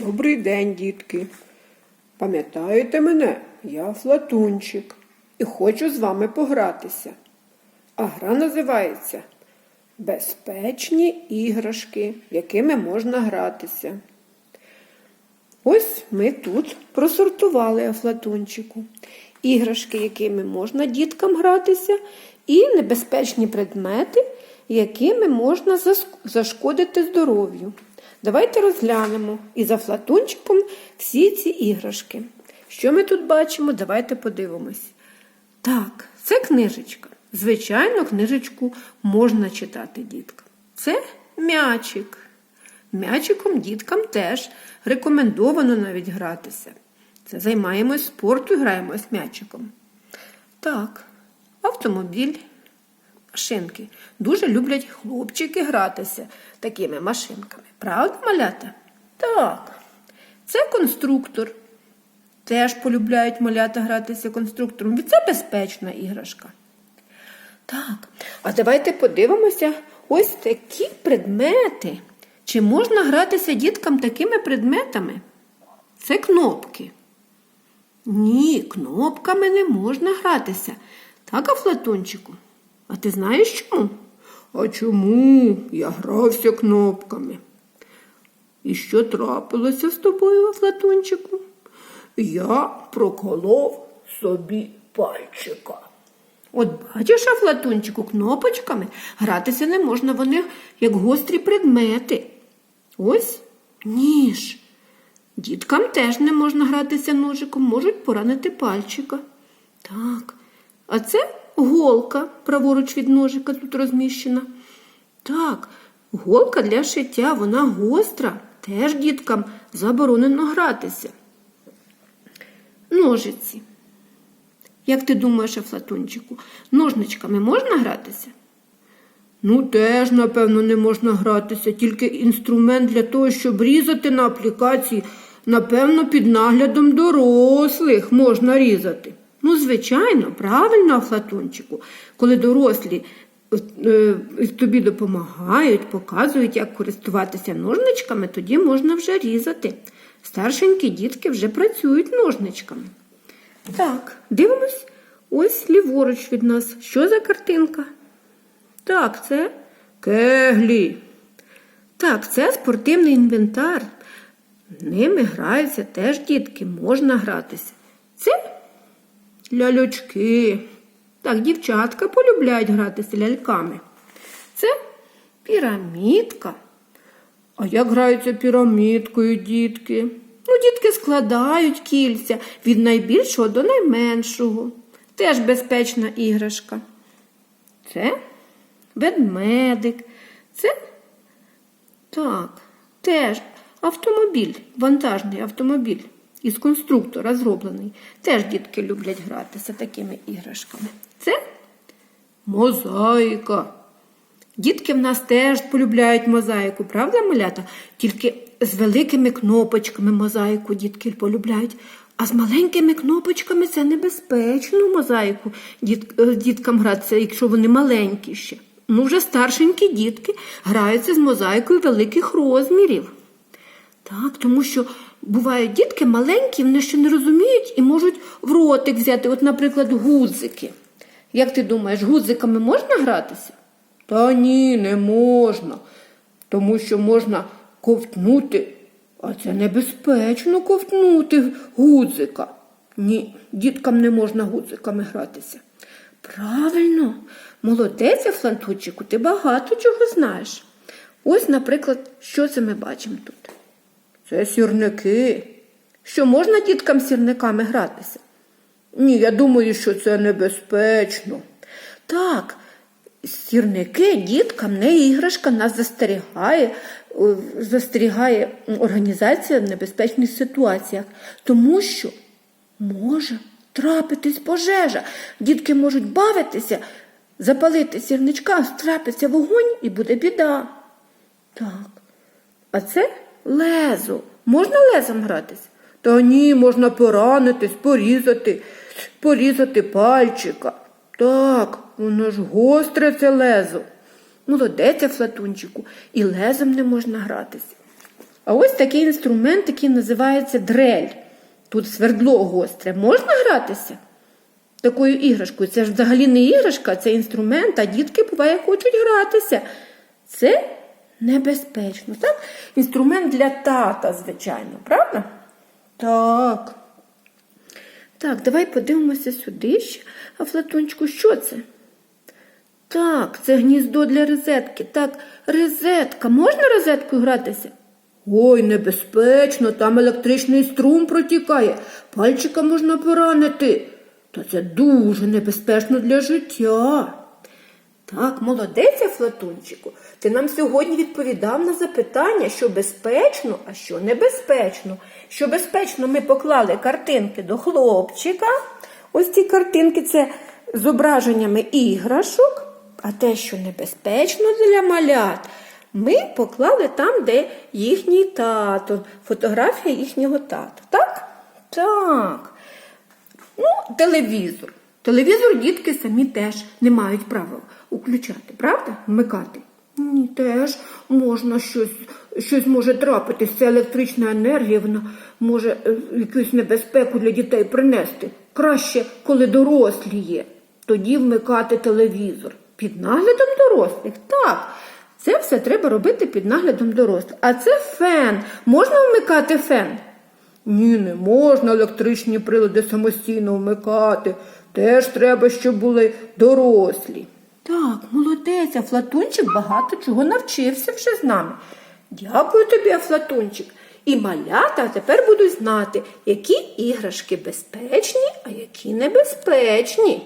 Добрий день, дітки. Пам'ятаєте мене? Я Флатунчик і хочу з вами погратися. А гра називається Безпечні іграшки, якими можна гратися. Ось ми тут просортували Афлатунчику. Іграшки, якими можна діткам гратися, і небезпечні предмети, якими можна зашкодити здоров'ю. Давайте розглянемо із Афлатунчиком всі ці іграшки. Що ми тут бачимо? Давайте подивимось. Так, це книжечка. Звичайно, книжечку можна читати діткам. Це м'ячик. М'ячиком діткам теж рекомендовано навіть гратися. Це займаємось спорту і граємось м'ячиком. Так, автомобіль, машинки. Дуже люблять хлопчики гратися такими машинками. Правда, малята? Так. Це конструктор. Теж полюбляють малята гратися конструктором. І це безпечна іграшка. Так, а давайте подивимося ось такі предмети. Чи можна гратися діткам такими предметами? Це кнопки. Ні, кнопками не можна гратися. Так, Афлатончику? А ти знаєш чому? А чому? Я грався кнопками. І що трапилося з тобою, Афлатончику? Я проколов собі пальчика. От бачиш, Афлатончику, кнопочками гратися не можна, вони як гострі предмети. Ось ніж. Діткам теж не можна гратися ножиком, можуть поранити пальчика. Так, а це голка праворуч від ножика тут розміщена. Так, голка для шиття, вона гостра, теж діткам заборонено гратися. Ножиці. Як ти думаєш, Афлатончику, ножничками можна гратися? Ну, теж, напевно, не можна гратися, тільки інструмент для того, щоб різати на аплікації, напевно, під наглядом дорослих можна різати. Ну, звичайно, правильно, Афлатончику, коли дорослі е, е, тобі допомагають, показують, як користуватися ножничками, тоді можна вже різати. Старшенькі дітки вже працюють ножничками. Так, дивимось, ось ліворуч від нас. Що за картинка? Так, це кеглі. Так, це спортивний інвентар. Ними граються теж дітки, можна гратися. Лялючки. Так, дівчатка полюбляють гратися ляльками. Це пірамідка. А як граються пірамідкою, дітки? Ну, дітки складають кільця від найбільшого до найменшого. Теж безпечна іграшка. Це ведмедик. Це так, теж автомобіль, вантажний автомобіль із конструктора зроблений. Теж дітки люблять гратися такими іграшками. Це мозаїка. Дітки в нас теж полюбляють мозаїку, правда, малята? Тільки з великими кнопочками мозаїку дітки полюбляють. А з маленькими кнопочками це небезпечно мозаїку діт, е, діткам гратися, якщо вони маленькі ще. Ну, вже старшенькі дітки граються з мозаїкою великих розмірів. Так, тому що бувають дітки маленькі, вони ще не розуміють і можуть в ротик взяти, от, наприклад, гудзики. Як ти думаєш, гудзиками можна гратися? Та ні, не можна, тому що можна ковтнути, а це небезпечно ковтнути гудзика. Ні, діткам не можна гудзиками гратися. Правильно, молодець, Флантучику, ти багато чого знаєш. Ось, наприклад, що це ми бачимо тут? Це сірники. Що можна діткам сірниками гратися? Ні, я думаю, що це небезпечно. Так, сірники діткам не іграшка, нас застерігає, застерігає організація в небезпечних ситуаціях, тому що може трапитись пожежа. Дітки можуть бавитися, запалити сірничка, трапиться вогонь і буде біда. Так. А це лезо. Можна лезом гратись? Та ні, можна поранитись, порізати, порізати пальчика. Так, воно ж гостре це лезо. Молодець, Флатунчику, і лезом не можна гратися. А ось такий інструмент, який називається дрель. Тут свердло гостре. Можна гратися? Такою іграшкою. Це ж взагалі не іграшка, це інструмент, а дітки буває хочуть гратися. Це небезпечно, так? Інструмент для тата, звичайно, правда? Так. Так, давай подивимося сюди ще. А Флатончику, що це? Так, це гніздо для розетки. Так, розетка. Можна розеткою гратися? Ой, небезпечно, там електричний струм протікає. Пальчика можна поранити. Та це дуже небезпечно для життя. Так, молодець, Флатунчику. Ти нам сьогодні відповідав на запитання, що безпечно, а що небезпечно. Що безпечно, ми поклали картинки до хлопчика. Ось ці картинки це зображеннями іграшок, а те, що небезпечно для малят, ми поклали там, де їхній тато, фотографія їхнього тата. Так? Так. Ну, телевізор. Телевізор дітки самі теж не мають права включати, правда? Вмикати. Ні, теж можна щось, щось може трапитись. Це електрична енергія, вона може е, якусь небезпеку для дітей принести. Краще, коли дорослі є. Тоді вмикати телевізор. Під наглядом дорослих. Так. Це все треба робити під наглядом дорослих. А це фен. Можна вмикати фен? Ні, не можна електричні прилади самостійно вмикати. Теж треба, щоб були дорослі. Так, молодець, Афлатунчик Флатунчик багато чого навчився вже з нами. Дякую тобі, Афлатунчик. І малята тепер будуть знати, які іграшки безпечні, а які небезпечні.